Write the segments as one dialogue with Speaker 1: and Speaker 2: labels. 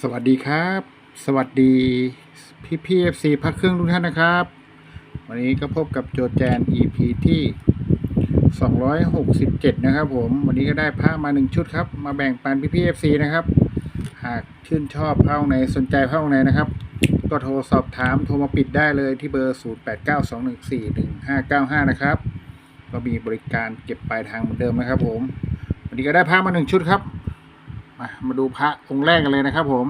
Speaker 1: สวัสดีครับ สวัสดีพี่พีเอฟซีพักเครื่องทุกท่านนะครับ วันนี้ก็พบกับโจแจน EP ที่ 267 นะครับผม วันนี้ก็ได้ผ้ามาหนึ่งชุดครับ มาแบ่งปันพี่พีเอฟซีนะครับ หากชื่นชอบผ้าไหนสนใจผ้าไหนนะครับ ก็โทรสอบถามโทรมาปิดได้เลยที่เบอร์ 0892141595 นะครับ ก็มีบริการเก็บปลายทางเหมือนเดิมนะครับผม วันนี้ก็ได้ผ้ามาหนึ่งชุดครับ มามาดูพระองค์แรกกันเลยนะครับ ผม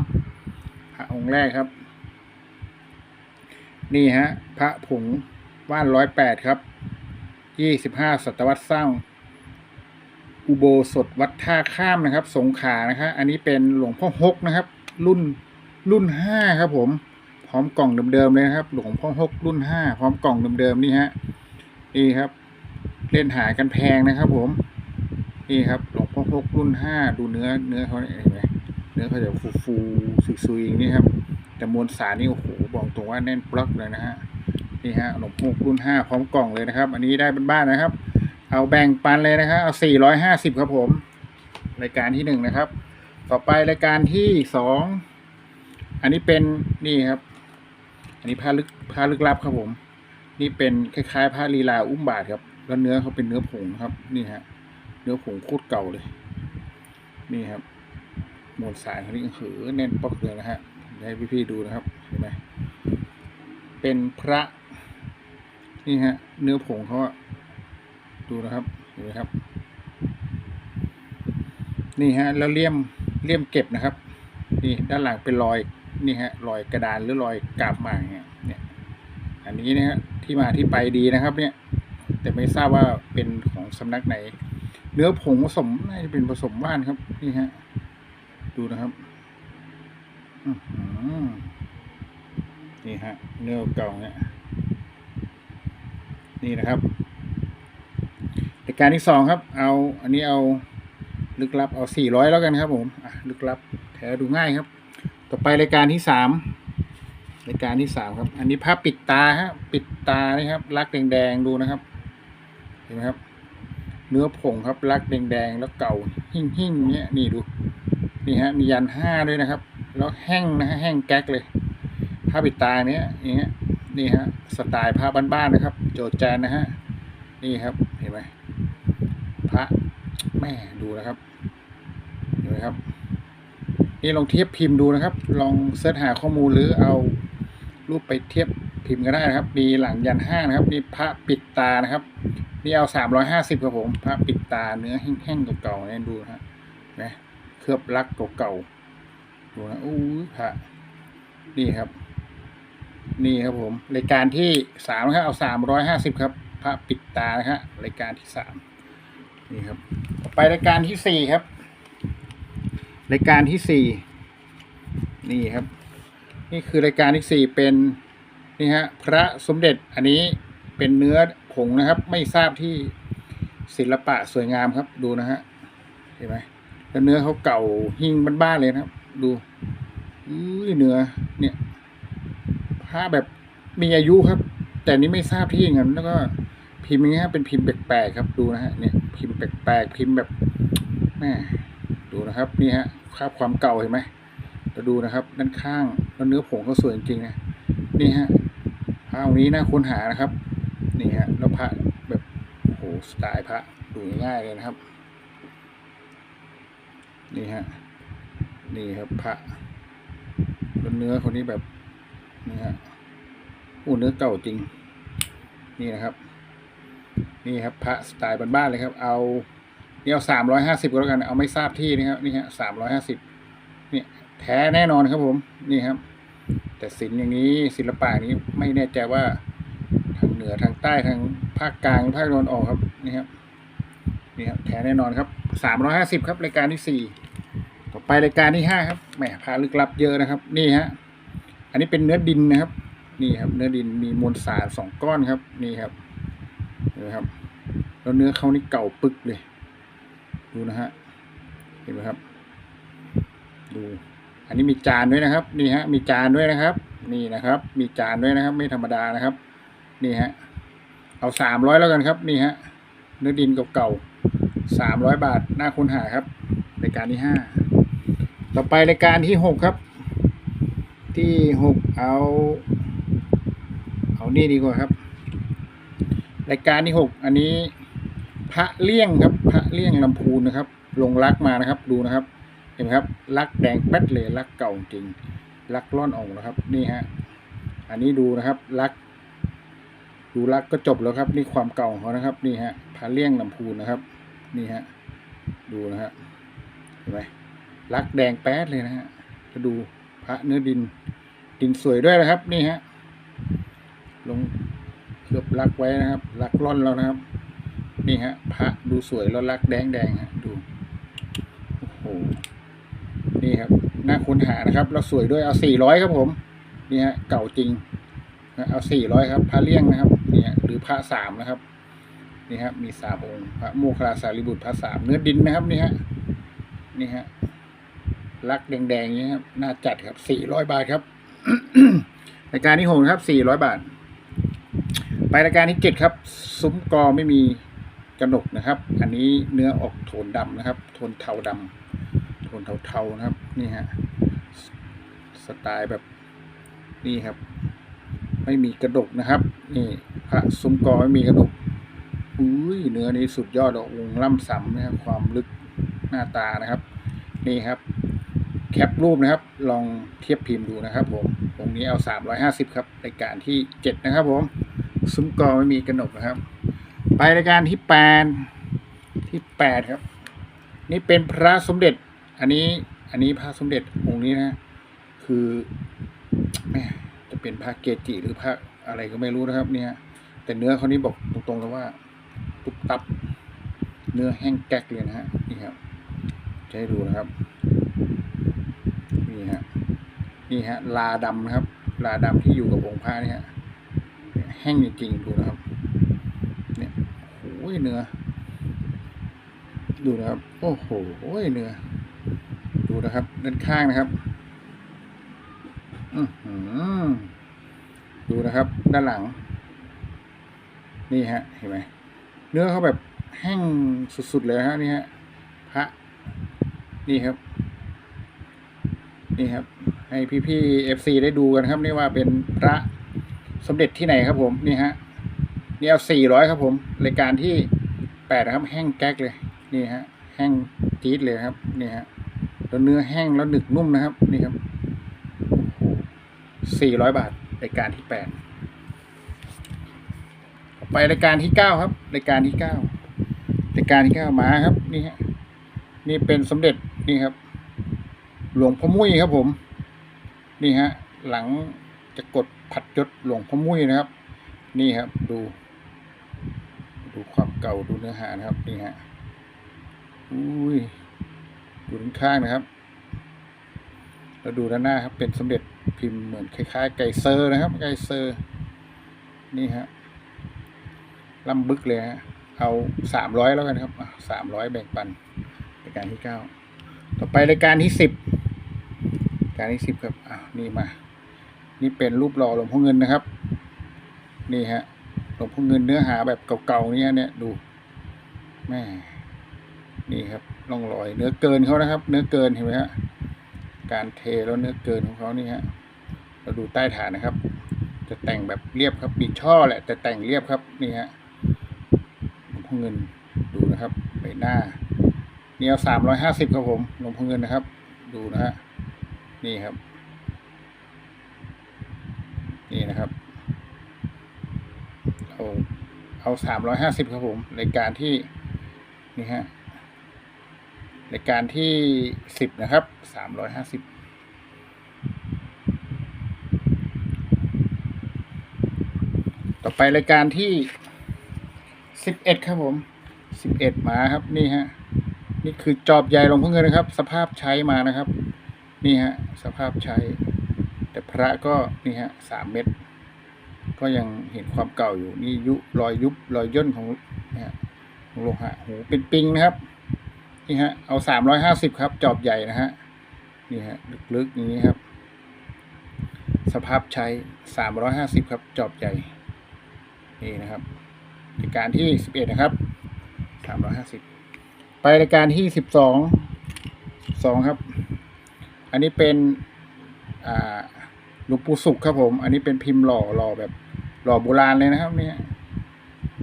Speaker 1: พระองค์แรกครับ นี่ฮะ พระผงว่านร้อยแปดครับยี่สิบห้าศตวรรษสร้าง อุโบสถวัดท่าข้ามนะครับ สงขานะครับอันนี้เป็นหลวงพ่อฮกนะครับ รุ่นรุ่นห้าครับ ผม พร้อมกล่องเดิมๆเลยนะครับ หลวงพ่อฮกรุ่นห้าพร้อมกล่องเดิมๆนี่ฮะนี่ครับ เล่นหากันแพงนะครับ ผมนี่ครับหลวง พ่อกรุ่นห้าดูเนื้อเนื้อเขาเนี่ยเห็นไหมเนื้อเขาจะฟูฟูซุยซุยๆอย่างนี้ครับ แต่มวลสารนี่โอ้โหบอกตรงว่าแน่นปลักเลยนะฮะนี่ฮะหลวงพ่อกรุ่นห้าพร้อมกล่องเลยนะครับ อันนี้ได้เป็นบ้านนะครับ เอาแบ่งปันเลยนะครับเอาสี่ร้อยห้าสิบครับผม รายการที่หนึ่งนะครับ ต่อไปรายการที่สองอันนี้เป็นนี่ครับ อันนี้ผ้าลึกผ้าลึกลับครับผม นี่เป็นคล้ายๆผ้าลีลาอุ้มบาทครับ แล้วเนื้อเขาเป็นเนื้อผงครับนี่ฮะ เนื้อผงโคตรเก่าเลย นี่ครับมวลสารเขานี่คือแน่นปักเลยนะฮะให้พี่ๆดูนะครับเห็นไหมเป็นพระ นี่ฮะ เนื้อผงเขาดูนะครับเห็นไหมครับ นี่ฮะแล้วเลี่ยมเลี่ยมเก็บนะครับ นี่ด้านหลังเป็นรอยนี่ฮะรอยกระดานหรือรอยกาบหมากเนี่ยเนี่ย อันนี้นะฮะที่มาที่ไปดีนะครับ เนี่ย แต่ไม่ทราบว่าเป็นของสำนักไหน เนื้อผงผสมน่าจะเป็นผสมว่านครับ นี่ฮะ ดูนะครับอื้อหือนี่ฮะ เนื้อเก่าเนี่ยนี่นะครับรายการที่สองครับ เอา อันนี้เอาลึกลับเอาสี่ร้อยแล้วกันครับ ผมอะลึกลับ แถดูง่ายครับ ต่อไปรายการที่สามรายการที่สามครับ อันนี้ภาพปิดตาฮะ ปิดตานี่ครับรักแดงๆดูนะครับ เห็นไหมครับ เนื้อผงครับรักแดงๆแล้วเก่าหิ่งหิ่งๆเนี้ยนี่ดูนี่ฮะมียันห้าด้วยนะครับ แล้วแห้งนะฮะแห้งแก๊กเลยผ้าปิดตาเนี้ยอย่างเงี้ยนี่ฮะสไตล์ผ้าบ้านๆนะครับ โจดแจนนะฮะนี่ครับเห็นไหมพระแม่ดูนะครับเห็นไหมครับนี่ลองเทียบพิมพ์ดูนะครับ ลองเสิร์ชหาข้อมูลหรือเอารูปไปเทียบพิมพ์ก็ได้นะครับ มีหลังยันห้านะครับนี่พระปิดตานะครับ นี่เอาสามร้อยห้าสิบครับผมพระปิดตาเนื้อแห้งๆเก่าๆเนี่ยดูนะฮะนะเคลือบลักเก่าๆดูนะอู้ยพระนี่ครับ นี่ครับผมรายการที่สามครับเอาสามร้อยห้าสิบครับ พระปิดตานะฮะรายการที่สามนี่ครับต่อไปรายการที่สี่ครับรายการที่สี่นี่ครับ นี่คือรายการที่สี่เป็นนี่ฮะพระสมเด็จอันนี้เป็นเนื้อ ผงนะครับ ไม่ทราบที่ศิลปะสวยงามครับดูนะฮะเห็นไหมแล้วเนื้อเขาเก่าหิ้งบ้านๆเลยนะครับ ดูอุ้ยเนื้อเนี่ยผ้าแบบมีอายุครับ แต่นี้ไม่ทราบที่อย่างนั้นแล้วก็พิมพ์อย่างเงี้ยเป็นพิมพ์แปลกๆครับดูนะฮะเนี่ยพิมพ์แปลกๆพิมพ์แบบแม่ดูนะครับนี่ฮะคราบความเก่าเห็นไหมเราดูนะครับ ด้านข้างแล้วเนื้อผงเขาสวยจริงๆนะนี่ฮะผ้าองนี้น่าค้นหานะครับ นี่ฮะแล้วพระแบบโอ้โหสไตล์พระดูง่ายเลยนะครับ นี่ฮะนี่ครับพระแล้วเนื้อคนนี้แบบนี่ฮะโอ้เนื้อเก่าจริง นี่นะครับ นี่ครับพระสไตล์บ้านๆเลยครับ เอานี่เอาสามร้อยห้าสิบก็แล้วกัน เอาไม่ทราบที่นะครับนี่ฮะสามร้อยห้าสิบเนี่ยแท้แน่นอนครับผม นี่ครับ แต่ศิลป์อย่างนี้ศิลปะนี้ไม่แน่ใจว่า นือทางใต้ทางภาคกลางภาคตะวันออกครับนี่ครับนี่ครับแท้แน่นอนครับสามร้อยห้าสิบครับรายการที่สี่ต่อไปรายการที่ห้าครับแหมพาลึกลับเยอะนะครับ นี่ฮะอันนี้เป็นเนื้อดินนะครับ นี่ครับ เนื้อดินมีมวลสารสองก้อนครับ นี่ครับเห็นไหมครับแล้วเนื้อเขานี่เก่าปึกเลย ดูนะฮะเห็นไหมครับ ดู อันนี้มีจานด้วยนะครับ นี่ฮะมีจานด้วยนะครับ นี่นะครับ มีจานด้วยนะครับ ไม่ธรรมดานะครับ นี่ฮะ เอาสามร้อยแล้วกันครับนี่ฮะเนื้อดินเก่าๆสามร้อยบาทน่าค้นหาครับรายการที่ห้าต่อไปรายการที่หกครับ ที่หกเอา เอานี่ดีกว่าครับ รายการที่หกอันนี้พระเลี่ยงครับ พระเลี่ยงลำพูนนะครับ ลงรักมานะครับ ดูนะครับ เห็นไหมครับรักแดงแป๊ดเลยรักเก่าจริงรักร่อนออกนะครับ นี่ฮะอันนี้ดูนะครับรัก ดูรักก็จบแล้วครับ นี่ความเก่าของเขานะครับ นี่ฮะพระเลี่ยงลำพูนนะครับ นี่ฮะ ดูนะฮะเห็นไหมรักแดงแป๊ดเลยนะฮะจะดูพระเนื้อดิน ดินสวยด้วยนะครับ นี่ฮะ ลงเคลือบรักไว้นะครับ รักร่อนแล้วนะครับ นี่ฮะ พระดูสวยแล้วรักแดงแดงฮะ ดู โอ้โห นี่ครับ น่าค้นหานะครับ แล้วสวยด้วย เอาสี่ร้อยครับผม นี่ฮะ เก่าจริงนะเอาสี่ร้อยครับพระเลี่ยงนะครับ นี่ยหรือพระสามนะครับนี่ครับมีสามองค์พระโมคคัลาสารีบุตรพระสามเนื้อดินนะครับนี่ฮะนี่ฮะรักแดงๆนี้ครับน่าจัดครับสี่ร้อยบาทครับรายการที่หกครับสี่ร้อยบาท ไปรายการที่เจ็ดครับ ซุ้มกอไม่มีกระหนกนะครับ อันนี้เนื้อออกโทนดำนะครับ โทนเทาดำโทนเทาๆนะครับ นี่ฮะสไตล์แบบนี่ครับ ไม่มีกระดกนะครับ นี่พระซุ้มกอไม่มีกระดกอุ้ยเนื้อนี้สุดยอดเลยองค์ล่ำสัมนะครับความลึกหน้าตานะครับ นี่ครับ แคปรูปนะครับ ลองเทียบพิมพ์ดูนะครับ ผมตรงนี้เอาสามร้อยห้าสิบครับรายการที่เจ็ดนะครับ ผมซุ้มกอไม่มีกระหนกนะครับ ไปรายการที่แปดที่แปดครับ นี่เป็นพระสมเด็จ อันนี้อันนี้พระสมเด็จองค์นี้นะ คือ เป็นพระเกจิหรือพระอะไรก็ไม่รู้นะครับ เนี่ย แต่เนื้อเขานี้บอกตรงๆเลยว่าตุบตับ เนื้อแห้งแก๊กเลยนะฮะนี่ครับจะให้ดูนะครับนี่ฮะนี่ฮะลาดำนะครับ ลาดำที่อยู่กับองค์พระนี่ฮะแห้งจริงๆดูนะครับ เนี่ยโอ้ยเนื้อดูนะครับ โอ้โหเนื้อดูนะครับด้านข้างนะครับ อือหือ ดูนะครับ ด้านหลัง นี่ฮะเห็นไหมเนื้อเขาแบบแห้งสุดๆเลยฮะนี่ฮะพระนี่ครับ นี่ครับ ให้พี่ๆเอฟซีได้ดูกันครับ นี่ว่าเป็นพระสมเด็จที่ไหนครับผมนี่ฮะนี่เอาสี่ร้อยครับผมรายการที่แปดครับ แห้งแก๊กเลย นี่ฮะ แห้งจี๊ดเลยครับ นี่ฮะแล้วเนื้อแห้งแล้วหนึกนุ่มนะครับ นี่ครับสี่ร้อยบาท รายการที่แปดไปรายการที่เก้าครับรายการที่เก้ารายการที่เก้ามาครับ นี่ฮะนี่เป็นสมเด็จนี่ครับ หลวงพ่อมุ้ยครับผม นี่ฮะ หลังจะกดผัดยศหลวงพ่อมุ้ยนะครับ นี่ครับ ดู ดูความเก่าดูเนื้อหานะครับ นี่ฮะอุ้ยดูด้านข้างนะครับ แล้วดูด้านหน้าครับ เป็นสมเด็จ พิมพ์เหมือนคล้ายๆ ไก่เซอร์นะครับ ไก่เซอร์ นี่ฮะลำบึกเลยฮะเอาสามร้อยแล้วกันครับสามร้อยแบ่งปันรายการที่เก้าต่อไปรายการที่สิบรายการที่สิบครับอ่าวนี่มา นี่เป็นรูปหล่อหลวงพ่อเงินนะครับ นี่ฮะหลวงพ่อเงินเนื้อหาแบบเก่าๆเนี่ยเนี่ยดูแม่นี่ครับร่องรอย เนื้อเกินเขานะครับ เนื้อเกินเห็นไหมฮะ การเทแล้วเนื้อเกินของเขานี่ฮะเราดูใต้ฐานนะครับ จะแต่งแบบเรียบครับมีช่อแหละแต่แต่งเรียบครับนี่ฮะหลวงพ่อเงินดูนะครับใบหน้าเนี่เอาสามร้อยห้าสิบครับผมหลวงพ่อเงินนะครับ ดูนะฮะนี่ครับ นี่นะครับเอาเอาสามร้อยห้าสิบครับผมรายการที่นี่ฮะ รายการที่สิบนะครับสามร้อยห้าสิบต่อไปรายการที่สิบเอ็ดครับผมสิบเอ็ดมาครับนี่ฮะนี่คือจอบใหญ่ลงพ่อเงินนะครับ สภาพใช้มานะครับ นี่ฮะสภาพใช้ แต่พระก็นี่ฮะสามเม็ดก็ยังเห็นความเก่าอยู่นี่ยุรอยยุบรอยย่นของนี่ฮะของโลหะหูเป็นปิงนะครับ นี่ฮะ เอาสามร้อยห้าสิบครับ จอบใหญ่นะฮะ นี่ฮะ ลึกๆอย่างนี้ครับ สภาพใช้สามร้อยห้าสิบครับ จอบใหญ่ นี่นะครับรายการที่สิบเอ็ดนะครับสามร้อยห้าสิบไปรายการที่สิบสองสองครับ อันนี้เป็นอ่าหลวงปู่สุขครับผม อันนี้เป็นพิมพ์หล่อหล่อแบบหล่อโบราณเลยนะครับ เนี่ย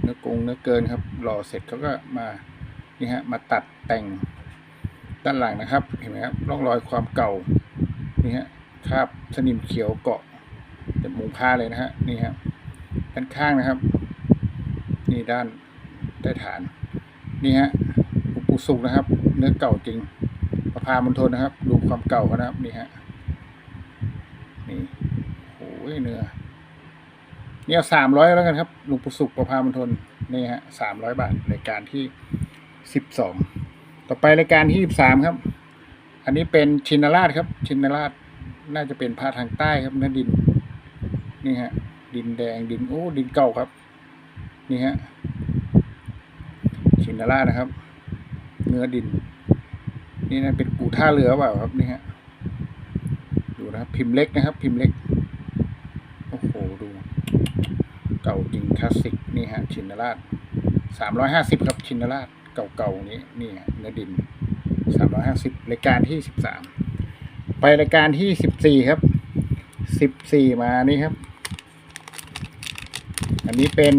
Speaker 1: เนื้อกงเนื้อเกินครับ หล่อเสร็จเขาก็มา นี่ฮะมาตัดแต่งด้านหลังนะครับ เห็นไหมครับร่องรอยความเก่านี่ฮะคราบสนิมเขียวเกาะเต็มมุงผ้าเลยนะฮะนี่ครับด้านข้างนะครับ นี่ด้านใต้ฐาน นี่ฮะหลวงปู่สุขนะครับ เนื้อเก่าจริงประพามณฑลนะครับ ดูความเก่าเขานะครับนี่ฮะนี่โอ้ยเนื้อเนี่ยสามร้อยแล้วกันครับหลวงปูสุขประพามณฑลนี่ฮะสามร้อยบาทรายการที่ สิบสองต่อไปรายการที่สิบสามครับ อันนี้เป็นชินราชครับ ชินราชน่าจะเป็นพระทางใต้ครับนื้อดิน นี่ฮะ ดินแดงดินโอ้ดินเก่าครับ นี่ฮะชินราชนะครับ เนื้อดิน นี่นะเป็นกูท่าเรือเปล่าครับนี่ฮะดูนะครับ พิมพ์เล็กนะครับ พิมพ์เล็กโอ้โหดู เก่าจริงคลาสสิกนี่ฮะ ชินราชสามร้อยห้าสิบครับชินราช เก่าๆนี้นี่ฮะเนื้อดินสามร้อยห้าสิบรายการที่สิบสามไปรายการที่สิบสี่ครับสิบสี่มานี่ครับ อันนี้เป็น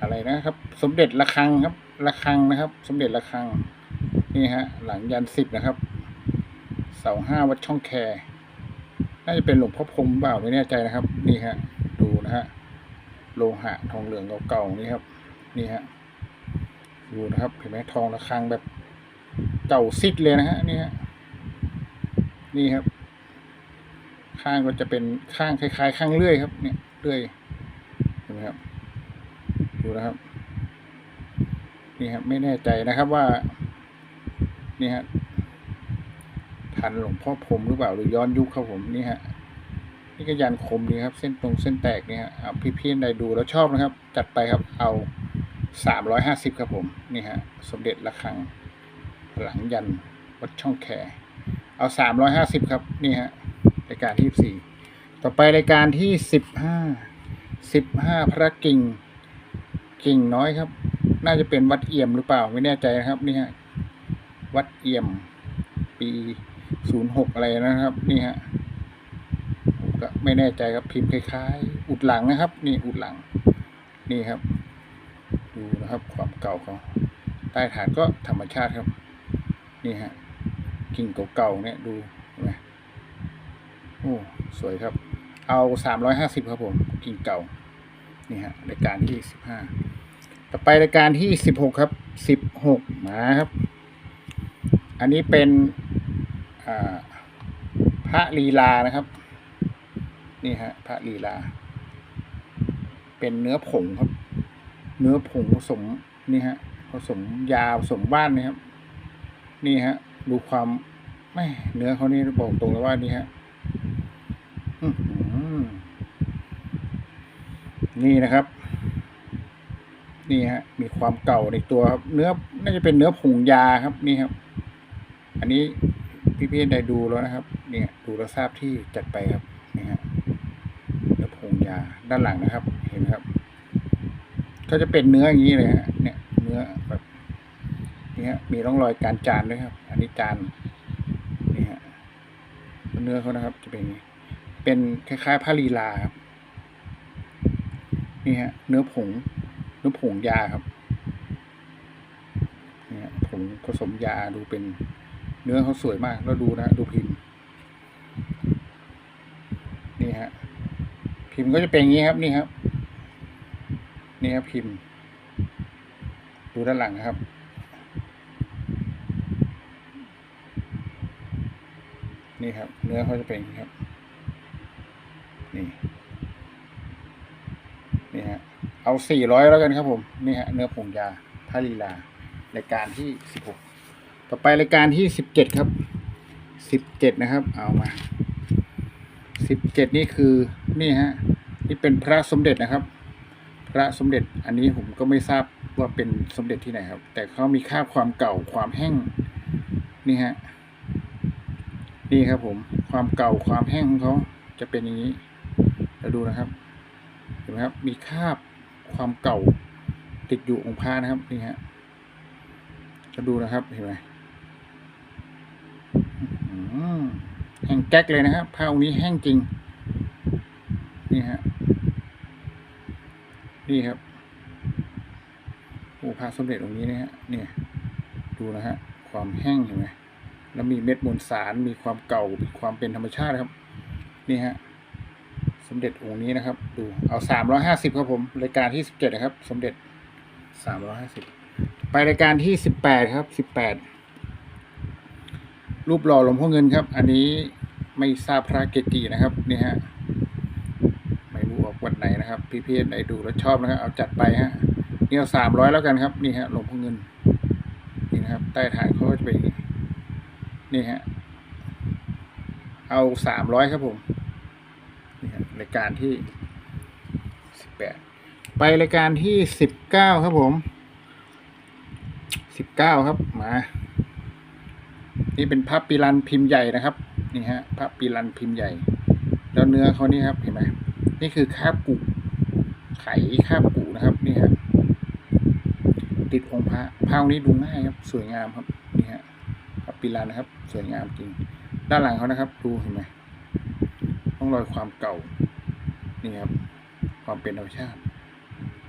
Speaker 1: อะไรนะครับ สมเด็จระฆังครับระฆังนะครับ สมเด็จระฆังนี่ฮะ หลังยันสิบนะครับ เสาห้าวัดช่องแคน่าจะเป็นหลวงพ่อพรมเปล่าไม่แน่ใจนะครับ นี่ฮะ ดูนะฮะโลหะทองเหลืองเก่าๆนี่ครับ นี่ฮะ ดูนะครับเห็นไหมทองระฆังแบบเก่าซิดเลยนะฮะนี่ฮะนี่ครับ ข้างก็จะเป็นข้างคล้ายๆ ข้างเลื่อยครับ เนี่ยเลื่อยเห็นไหมครับ ดูนะครับ นี่ครับไม่แน่ใจนะครับว่า นี่ฮะทันหลวงพ่อพรหมหรือเปล่าหรือย้อนยุคครับผมนี่ฮะนี่ก็ยันคมดีครับ เส้นตรงเส้นแตกเนี่ยฮะเอาพี่ๆใดดูแล้วชอบนะครับ จัดไปครับเอา สามร้อยห้าสิบครับผม นี่ฮะ สมเด็จระฆัง หลังยันวัดช่องแคเอาสามร้อยห้าสิบครับ นี่ฮะรายการที่สี่ต่อไปรายการที่สิบห้าสิบห้าพระกิ่ง กิ่งน้อยครับ น่าจะเป็นวัดเอี่ยมหรือเปล่าไม่แน่ใจนะครับ นี่ฮะ วัดเอี่ยม ปีศูนย์หกอะไรนะครับ นี่ฮะก็ไม่แน่ใจครับพิมพ์คล้าย ๆ อุดหลังนะครับ นี่อุดหลัง นี่ครับ นะครับ ความเก่าเขาใต้ฐานก็ธรรมชาติครับ นี่ฮะกิ่งเก่าๆเนี่ยดูนไหมโอ้สวยครับ เอาสามร้อยห้าสิบครับผม กิ่งเก่า นี่ฮะรายการที่สิบห้าต่อไปรายการที่สิบหกครับสิบหกมาครับ อันนี้เป็นพระลีลานะครับ นี่ฮะพระลีลา เป็นเนื้อผงครับ เนื้อผงผสมนี่ฮะผสมยาผสมว่านนะครับ นี่ฮะ ดูความไม่เนื้อเขานี่บอกตรงเลยว่านี่ฮะนี่นะครับ นี่ฮะ มีความเก่าในตัวครับเนื้อน่าจะเป็นเนื้อผงยาครับ นี่ครับ อันนี้พี่พี่ๆได้ดูแล้วนะครับ เนี่ย ดูแล้วทราบที่จัดไปครับ นี่ฮะเนื้อผงยาด้านหลังนะครับ เห็นไหมครับ ก็จะเป็นเนื้ออย่างนี้เลยฮะเนี่ยเนื้อแบบนี่ฮะมีร่องรอยการจานด้วยครับ อันนี้จานนี่ฮะเนื้อเขานะครับ จะเป็นนี้เป็นคล้ายๆผ้าลีลาครับนี่ฮะ เนื้อผง เนื้อผงยาครับนี่ฮะผงผสมยาดูเป็นเนื้อเขาสวยมาก แล้วดูนะ ดูพิมพ์ นี่ฮะ พิมพ์ก็จะเป็นอย่างนี้ครับ นี่ครับ นี่ครับพิมพ์ ดูด้านหลังนะครับ นี่ครับ เนื้อเขาจะเป็นครับ นี่ นี่ฮะ เอาสี่ร้อยแล้วกันครับผม นี่ฮะ เนื้อผงยาพาลีลารายการที่สิบหกต่อไปรายการที่สิบเจ็ดครับสิบเจ็ดนะครับ เอามาสิบเจ็ดนี่คือ นี่ฮะ นี่เป็นพระสมเด็จนะครับ ระสมเด็จอันนี้ผมก็ไม่ทราบว่าเป็นสมเด็จที่ไหนครับ แต่เขามีค่าความเก่าความแห้งนี่ฮะนี่ครับผมความเก่าความแห้งของเขาจะเป็นอย่างนี้แล้วดูนะครับเห็นไหมครับมีคราบความเก่าติดอยู่องค์พระนะครับนี่ฮะจะดูนะครับเห็นไหมแห้งแก๊กเลยนะครับผ้าองค์นี้แห้งจริงนี่ฮะ นี่ครับโอ้พระสมเด็จองค์นี้นะฮะเนี่ยดูนะฮะความแห้งเห็นไหมแล้วมีเม็ดมวลสารมีความเก่ามีความเป็นธรรมชาติครับ นี่ฮะสมเด็จองค์นี้นะครับ ดูเอาสามร้อยห้าสิบครับผมรายการที่สิบเจ็ดนะครับ สมเด็จสามร้อยห้าสิบไปรายการที่สิบแปดครับสิบแปดรูปหล่อหลวงพ่อเงินครับ อันนี้ไม่ทราบพระเกจินะครับนี่ฮะ ไม่รู้ออกวันไหนนะครับ พี่เพียไหนดูแล้วชอบนะครับเอาจัดไปฮะนี่เอาสามร้อยแล้วกันครับ นี่ฮะหลวงพ่อเงิน นี่นะครับ ใต้ฐานเขาก็จะเป็นนี่ฮะเอาสามร้อยครับผมนี่ฮะรายการที่สิบแปดไปรายการที่สิบเก้าครับผมสิบเก้าครับมา นี่เป็นพระปีรันพิมพ์ใหญ่นะครับ นี่ฮะพระปีรันพิมพ์ใหญ่ แล้วเนื้อเขานี่ครับเห็นไหมนี่คือคาบกุ ไขคาบกุนะครับนี่ฮะติดองค์พระพระองค์นี้ดูง่ายครับ สวยงามครับนี่ฮะพระปีรันนะครับ สวยงามจริง ด้านหลังเขานะครับ ดูเห็นไหมต้องรอยความเก่านี่ครับ ความเป็นธรรมชาติ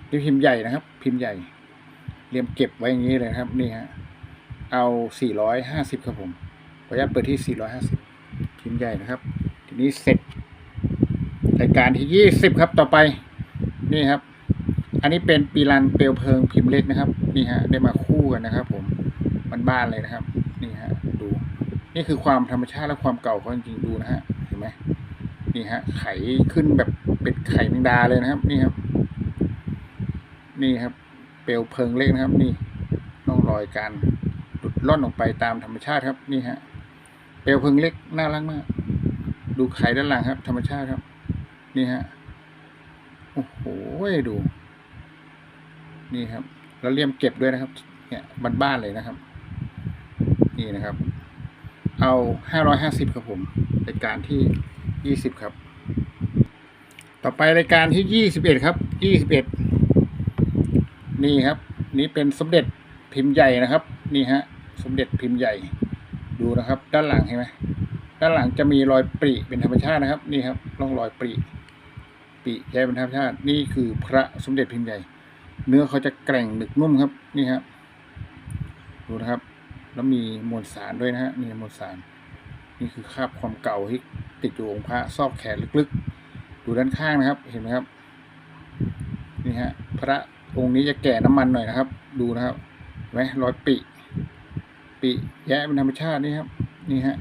Speaker 1: นี่พิมพ์ใหญ่นะครับ พิมพ์ใหญ่เรียมเก็บไว้อย่างนี้เลยครับ นี่ฮะเอา 450 ครับผมขออนุญาตเปิดที่ 450พิมพ์ใหญ่นะครับ ทีนี้เสร็จรายการที่ 20 ครับต่อไป นี่ครับ อันนี้เป็นปีรันเปลวเพลิงพิมพ์เล็กนะครับ นี่ฮะ ได้มาคู่กันนะครับ ผม มันบ้านเลยนะครับ นี่ฮะ ดู นี่คือความธรรมชาติและความเก่าเขาจริงๆดูนะฮะ เห็นไหมนี่ฮะ ไข่ขึ้นแบบเป็นไข่แมงดาเลยนะครับ นี่ครับ นี่ครับ เปลวเพลิงเล็กนะครับ นี่ร่องรอยการหลุดล่อนออกไปตามธรรมชาติครับ นี่ฮะ เปลวเพลิงเล็กน่ารักมาก ดูไข่ด้านหลังครับ ธรรมชาติครับ นี่ฮะ โอ้โหดู นี่ครับ แล้วเลี่ยมเก็บด้วยนะครับ เนี่ยบ้านๆเลยนะครับ นี่นะครับ เอาห้าร้อยห้าสิบครับผมรายการที่ยี่สิบครับ ต่อไปรายการที่ยี่สิบเอ็ดครับยี่สิบเอ็ดนี่ครับ นี่เป็นสมเด็จพิมพ์ใหญ่นะครับ นี่ฮะ สมเด็จพิมพ์ใหญ่ ดูนะครับ ด้านหลังเห็นไหมด้านหลังจะมีรอยปริเป็นธรรมชาตินะครับ นี่ครับร่องรอยปริ ปริแย่เป็นธรรมชาตินี่คือพระสมเด็จพิมพ์ใหญ่ เนื้อเขาจะแกร่งหนึกนุ่มครับนี่ครับดูนะครับ แล้วมีมวลสารด้วยนะฮะนี่มวลสาร นี่คือคราบความเก่าที่ติดอยู่องค์พระซอกแขนลึกๆ ดูด้านข้างนะครับ เห็นไหมครับ นี่ฮะพระองค์นี้จะแก่น้ำมันหน่อยนะครับ ดูนะครับเห็นไหมรอยปิ ปิแยะเป็นธรรมชาตินี่ครับ นี่ฮะ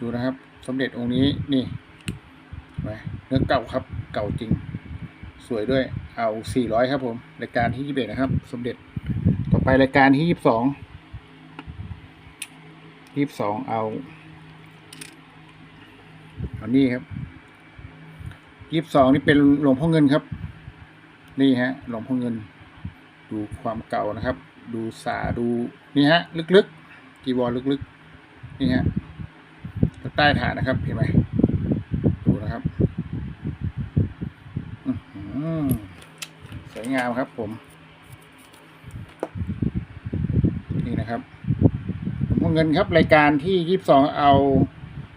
Speaker 1: ดูนะครับ สมเด็จองค์นี้นี่เห็นไหม เนื้อเก่าครับ เก่าจริง สวยด้วย เอาสี่ร้อยครับผม รายการที่ยี่สิบเอ็ดนะครับ สมเด็จ ต่อไปรายการที่ยี่สิบสองยี่สิบสองเอา เอานี่ครับยี่สิบสองนี่เป็นหลวงพ่อเงินครับ นี่ฮะ หลวงพ่อเงิน ดูความเก่านะครับ ดูสา ดู นี่ฮะ ลึกๆ จีวรลึกๆ นี่ฮะใต้ฐานนะครับ เห็นไหมดูนะครับ อื้อหือสวยงามครับผม นี่นะครับหลวงเงินครับรายการที่ยี่สิบสองเอา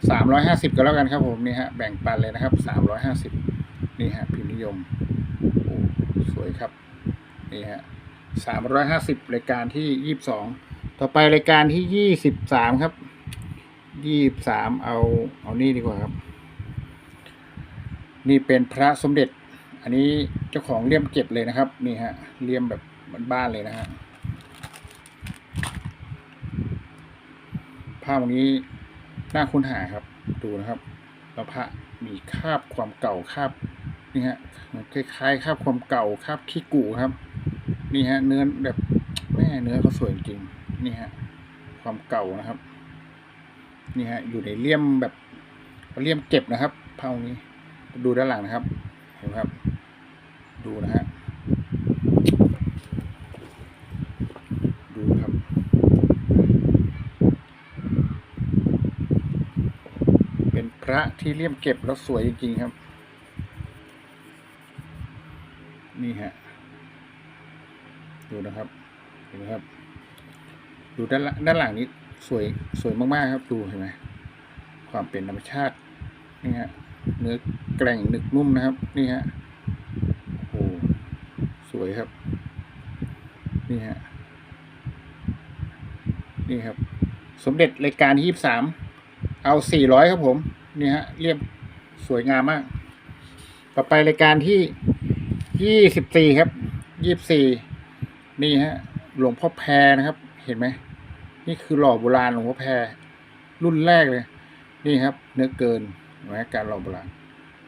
Speaker 1: สามร้อยห้าสิบก็แล้วกันครับผมนี่ฮะแบ่งปันเลยนะครับสามร้อยห้าสิบนี่ฮะพิมพ์นิยมโอ้สวยครับนี่ฮะสามร้อยห้าสิบรายการที่ยี่สิบสองต่อไปรายการที่ยี่สิบสามครับยี่บสามเอาเอานี่ดีกว่าครับ นี่เป็นพระสมเด็จ อันนี้เจ้าของเลี่ยมเก็บเลยนะครับ นี่ฮะเลี่ยมแบบบ้านๆเลยนะฮะภาพวันนี้น่าค้นหาครับดูนะครับแล้วพระมีคาบความเก่าคาบนี่ฮะคล้ายๆคาบความเก่าคาบขี้กูครับ นี่ฮะ เนื้อแบบแม่เนื้อเขาสวยจริงนี่ฮะความเก่านะครับ นี่ฮะ อยู่ในเลี่ยมแบบเลี่ยมเก็บนะครับเผานี้ ดูด้านหลังนะครับเห็นครับ ดูนะฮะดูครับ เป็นพระที่เลี่ยมเก็บแล้วสวยจริงๆครับ นี่ฮะ ดูนะครับเห็นไหมครับ ดูด้านด้านหลังนี้สวยสวยมากๆครับ ดูเห็นไหมความเป็นธรรมชาตินี่ฮะเนื้อแกร่งหนึกนุ่มนะครับ นี่ฮะ วยครับ นี่ฮะ นี่ครับ สมเด็จรายการที่ยี่สาม เอาสี่ร้อยครับผม นี่ฮะ เรียบสวยงามมาก ต่อไปรายการที่ยี่สิบสี่ครับ ยี่บสี่ นี่ฮะ หลวงพ่อแพรนะครับ เห็นไหม นี่คือหล่อโบราณหลวงพ่อแพร รุ่นแรกเลย นี่ครับ เนื้อเกินนไหมการหล่อโบราณ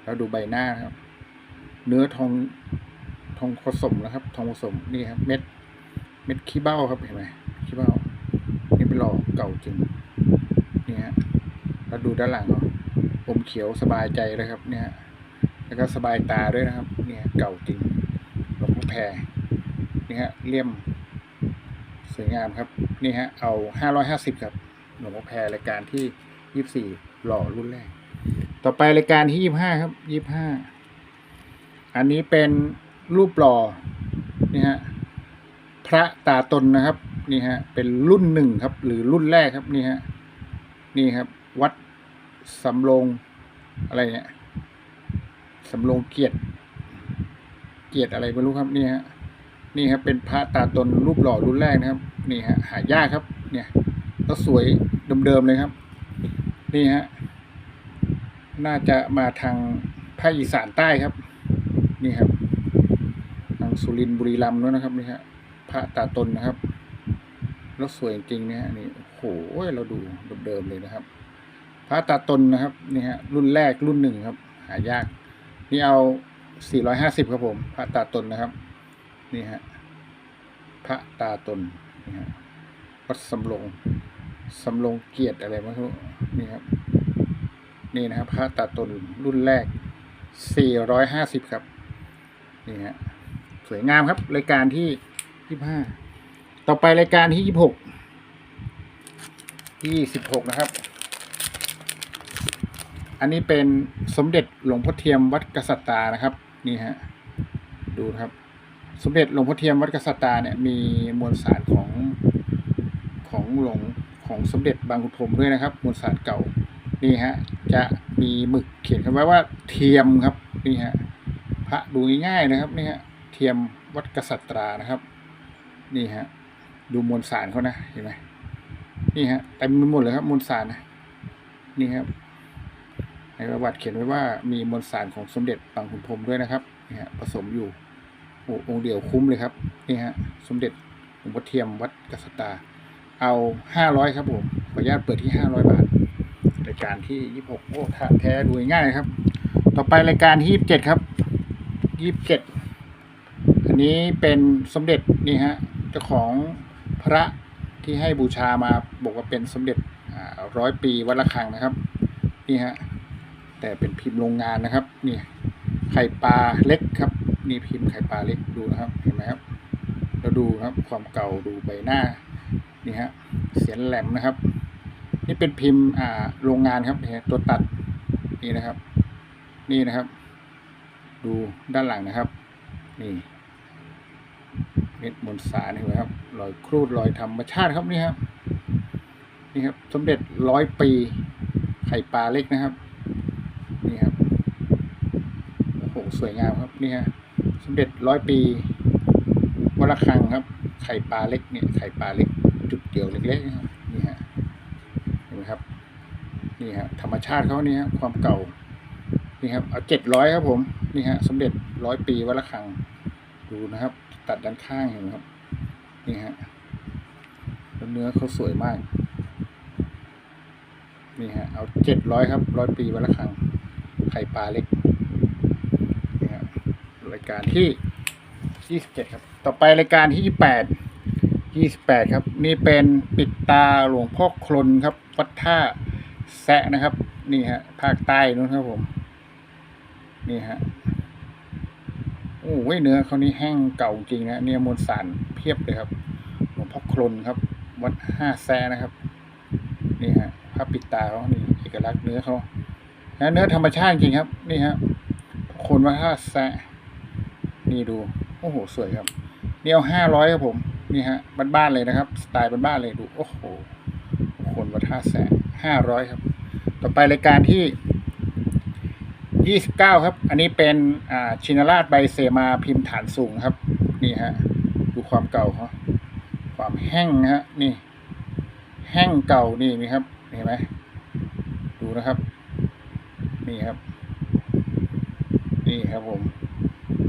Speaker 1: แล้วดูใบหน้าครับ เนื้อทอง ทองผสมนะครับ ทองผสมนี่ครับ เม็ด เม็ดขี้เบ้าครับเห็นไหมขี้เบ้านี่เป็นหล่อเก่าจริงนี่ฮะแล้วดูด้านหลังเขาะอมเขียวสบายใจเลยครับ เนี่ยฮะแล้วก็สบายตาด้วยนะครับ เนี่ยเก่าจริงหลวงพ่อแพรนี่ฮะเลี่ยมสวยงามครับ นี่ฮะ เอาห้าร้อยห้าสิบครับหลวงพ่อแพรรายการที่ยี่สิบสี่หล่อรุ่นแรก ต่อไปรายการที่ยี่ห้าครับยี่ห้าอันนี้เป็น รูปหล่อนี่ฮะพระตาตนนะครับนี่ฮะเป็นรุ่นหนึ่งครับ หรือรุ่นแรกครับนี่ฮะนี่ครับ วัดสำโรงอะไรเนี่ยสำโรงเกียรติเกียรติอะไรไม่รู้ครับนี่ฮะนี่ครับเป็นพระตาตนรูปหล่อรุ่นแรกนะครับ นี่ฮะหายากครับ เนี่ยแล้วสวยเดิมๆเลยครับ นี่ฮะน่าจะมาทางภาคอีสานใต้ครับ นี่ครับ สุรินทร์บุรีรัมย์ด้วยนะครับนี่ฮะพระตาตนนะครับแล้วสวยจริงๆเนี่ยนี่โอ้โหเราดูเดิมๆเลยนะครับ พระตาตนนะครับนี่ฮะรุ่นแรกรุ่นหนึ่งครับ หายาก นี่เอา450ครับผม พระตาตนนะครับ นี่ฮะพระตาตนนี่ฮะวัดสำโรงสำโรงเกียรติอะไรไม่รู้นี่ครับ นี่นะครับ พระตาตนรุ่นแรก450ครับ นี่ฮะ สวยงามครับ รายการที่25ต่อไปรายการที่26 26นะครับ อันนี้เป็นสมเด็จหลวงพ่อเทียมวัดกษัตตานะครับ นี่ฮะดูครับ สมเด็จหลวงพ่อเทียมวัดกษัตตาเนี่ยมีมวลสารของของหลวงของสมเด็จบางขุนพรมด้วยนะครับ มวลสารเก่านี่ฮะจะมีหมึกเขียนคำไว้ว่าเทียมครับนี่ฮะพระดูง่ายๆนะครับนี่ฮะ เทียมวัดกษัตรานะครับ นี่ฮะ ดูมวลสารเขานะเห็นไหมนี่ฮะเต็มไปหมดเลยครับมวลสารนะนี่ครับในประวัติเขียนไว้ว่ามีมวลสารของสมเด็จบางขุนพรหมด้วยนะครับนี่ฮะผสมอยู่โอ้องค์เดียวคุ้มเลยครับนี่ฮะสมเด็จหลวงพ่อเทียมวัดกษัตราเอาห้าร้อยครับผมขออนุญาตเปิดที่ห้าร้อยบาทรายการที่ยี่สิบหกโอ้ท่าแท้ดูง่ายครับ ต่อไปรายการที่ยี่สิบเจ็ดครับยี่สิบเจ็ด นนี้เป็นสมเด็จนี่ฮะเจ้าของพระที่ให้บูชามาบอกว่าเป็นสมเด็จร้อยปีวัดระฆังนะครับนี่ฮะแต่เป็นพิมพ์โรงงานนะครับนี่ไข่ปลาเล็กครับนี่พิมพ์ไข่ปลาเล็กดูนะครับเห็นไหมครับแล้วดูครับความเก่าดูใบหน้านี่ฮะเสียนแหลมนะครับ นี่เป็นพิมพ์อ่าโรงงานครับตัวตัดนี่นะครับ นี่นะครับ ดูด้านหลังนะครับนี่ เม็ดมวลสารเห็นไหมครับรอยครูดรอยธรรมชาติครับนี่ครับนี่ครับ สมเด็จร้อยปีไข่ปลาเล็กนะครับ นี่ครับโอ้โหสวยงามครับนี่ฮะสมเด็จร้อยปีวัดระฆังครับ ไข่ปลาเล็กเนี่ยไข่ปลาเล็ก จุดเดียวเล็กๆนะครับนี่ฮะเห็นไหมครับนี่ฮะธรรมชาติเขานี่ฮะความเก่านี่ครับเอาเจ็ดร้อยครับผมนี่ฮะสมเด็จร้อยปีวัดระฆังดูนะครับ ตัดด้านข้างเห็นไหมครับ นี่ฮะแล้วเนื้อเขาสวยมาก นี่ฮะ เอาเจ็ดร้อยครับ ร้อยปีวัดระฆังไข่ปลาเล็ก นี่ฮะ รายการที่ยี่สิบเจ็ดครับ ต่อไปรายการที่ยี่แปด ยี่สิบแปดครับ นี่เป็นปิดตาหลวงพ่อคลนครับ วัดท่าแซะนะครับ นี่ฮะ ภาคใต้นู้นครับผม นี่ฮะ โอ้ยเนื้อเขานี่แห้งเก่าจริงนะเนี่ยมวลสารเพียบเลยครับหลวงพ่อคลนครับ วัดห้าแซนะครับ นี่ฮะภาปิดตาเขานี่เอกลักษณ์เนื้อเขานะเนื้อธรรมชาติจริงครับ นี่ฮะคนวัดห้าแซนี่ดูโอ้โหสวยครับเนี่เอาห้าร้อยครับผมนี่ฮะบ้านๆเลยนะครับ สไตล์บ้านๆเลยดูโอ้โหคนวัดท่าแสงห้าร้อยครับ ต่อไปรายการที่ ยี่สิบเก้าครับ อันนี้เป็นอ่าชินราชใบเซมาพิมพ์ฐานสูงครับ นี่ฮะดูความเก่าเขาความแห้งฮะนี่ แห้งเก่านี่นี่ครับเห็นไหมดูนะครับ นี่ครับ นี่ครับผม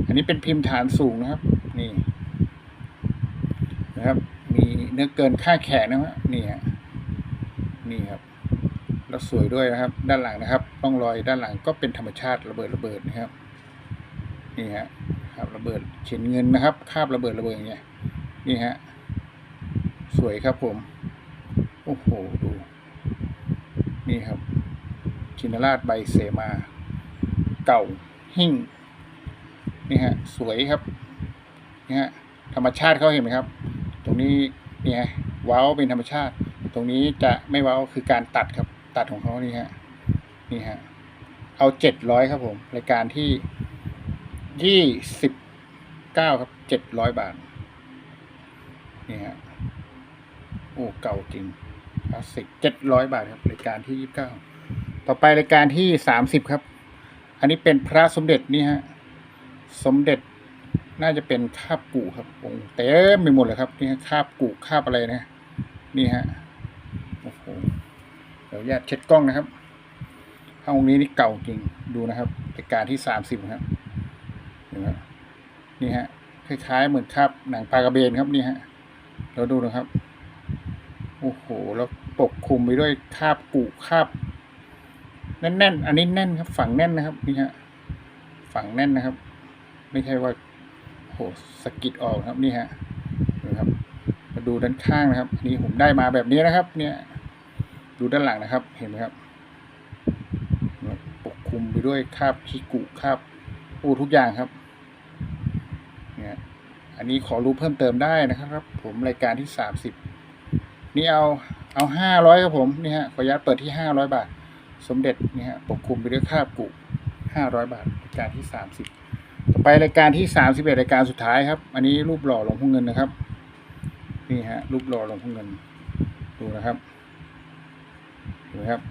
Speaker 1: อันนี้เป็นพิมพ์ฐานสูงนะครับ นี่ นะครับ มีเนื้อเกินค่าแขนนะฮะนี่ฮะนี่ครับ แล้วสวยด้วยนะครับ ด้านหลังนะครับร่องรอยด้านหลังก็เป็นธรรมชาติระเบิดระเบิดนะครับนี่ฮะครับระเบิดเฉียนเงินนะครับ คาบระเบิดระเบิดอย่างเงี้ยนี่ฮะสวยครับผมโอ้โหดูนี่ครับ ชินราชใบเสมา เก่าหิ่งนี่ฮะสวยครับนี่ฮะธรรมชาติเขาเห็นไหมครับ ตรงนี้เนี่ยเว้าวเป็นธรรมชาติ ตรงนี้จะไม่ว้าวคือการตัดครับ ตัดของเขานี่ฮะนี่ฮะเอาเจ็ดร้อยครับผมรายการที่ยี่สิบเก้าครับเจ็ดร้อยบาทนี่ฮะโอ้เก่าจริงคลาสสิกเจ็ดร้อยบาทครับรายการที่ยี่สิบเก้าต่อไปรายการที่สามสิบครับ อันนี้เป็นพระสมเด็จนี่ฮะสมเด็จน่าจะเป็นคาบกูครับองเต็มไปหมดเลยครับนี่ฮะคาบกูคาบอะไรนะนี่ฮะ เดี๋ยวญาตเช็ดกล้องนะครับถ้าองนี้นี่เก่าจริงดูนะครับรายการที่สามสิบครับเห็นไหมนี่ฮะคล้ายๆเหมือนคราบหนังปลากระเบนครับนี่ฮะเราดูนะครับโอ้โหแล้วปกคลุมไปด้วยคาบกุคาบแน่นๆอันนี้แน่นครับ ฝังแน่นนะครับ นี่ฮะฝังแน่นนะครับ ไม่ใช่ว่าโหสกิดออกครับนี่ฮะนะครับ มาดูด้านข้างนะครับนนี้ผมได้มาแบบนี้นะครับ เนี่ย ดูด้านหลังนะครับ เห็นไหมครับ ปกคลุมไปด้วยคราบคิกุคราบโอ้ทุกอย่างครับ เนี่ยอันนี้ขอรู้เพิ่มเติมได้นะครับ ผมรายการที่สามสิบนี่เอาเอาห้าร้อยครับผมนี่ฮะขออนุญาตเปิดที่ห้าร้อยบาท สมเด็จนี่ฮะปกคลุมไปด้วยคราบกุห้าร้อยบาทรายการที่สามสิบต่อไปรายการที่สามสิบเอ็ดรายการสุดท้ายครับ อันนี้รูปหล่อหลวงพ่อเงินนะครับ นี่ฮะรูปหล่อหลวงพ่อเงินดูนะครับ นไหมครับ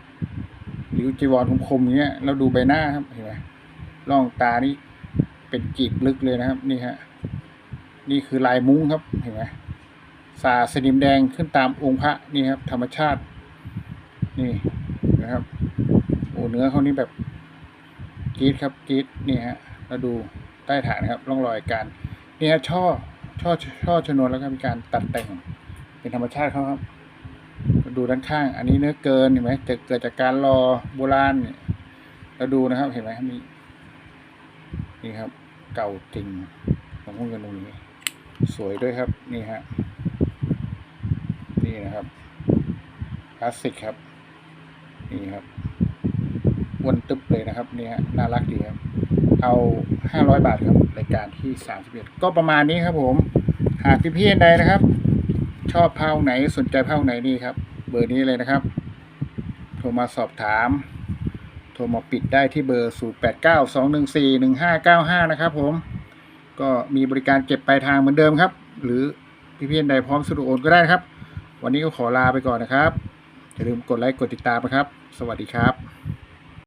Speaker 1: ริ้วจีวรคมๆอย่างเงี้ยเราดูใบหน้าครับเห็นไหมร่องตานี่เป็นกีบลึกเลยนะครับ นี่ฮะนี่คือลายมุ้งครับเห็นไหมสาสนิมแดงขึ้นตามองค์พระนี่ครับ ธรรมชาติ นี่นะครับโอ้เนื้อเขานี่แบบกีดครับกีดนี่ฮะเราดูใต้ฐานครับร่องรอยการนี่ฮะช่อช่อช่อชนวนแล้วก็มีการตัดแต่งเป็นธรรมชาติเขาครับ ดูด้านข้าง อันนี้เนื้อเกินเห็นไหมจะเกิดจากการรอโบราณเนี่ยเราดูนะครับ เห็นไหมมีนี่ครับ เก่าจริงของพวกเงินตรงนี้ สวยด้วยครับ นี่ฮะนี่นะครับคลาสสิกครับ นี่ครับวนตึ๊บเลยนะครับนี่ฮะน่ารักดีครับเอาห้าร้อยบาทครับรายการที่สามสิบเอ็ดก็ประมาณนี้ครับผม หากพี่ๆใดนะครับ ชอบเผาไหนสนใจเผาไหนนี่ครับ เบอร์นี้เลยนะครับ โทรมาสอบถาม โทรมาปิดได้ที่เบอร์ 0 8 9 2 1 4 1 5 9 5 นะครับผม ก็มีบริการเก็บปลายทางเหมือนเดิมครับ หรือพี่ๆใดพร้อมสะดวกโอนก็ได้ครับ วันนี้ก็ขอลาไปก่อนนะครับ อย่าลืมกดไลค์กดติดตามนะครับ สวัสดีครับ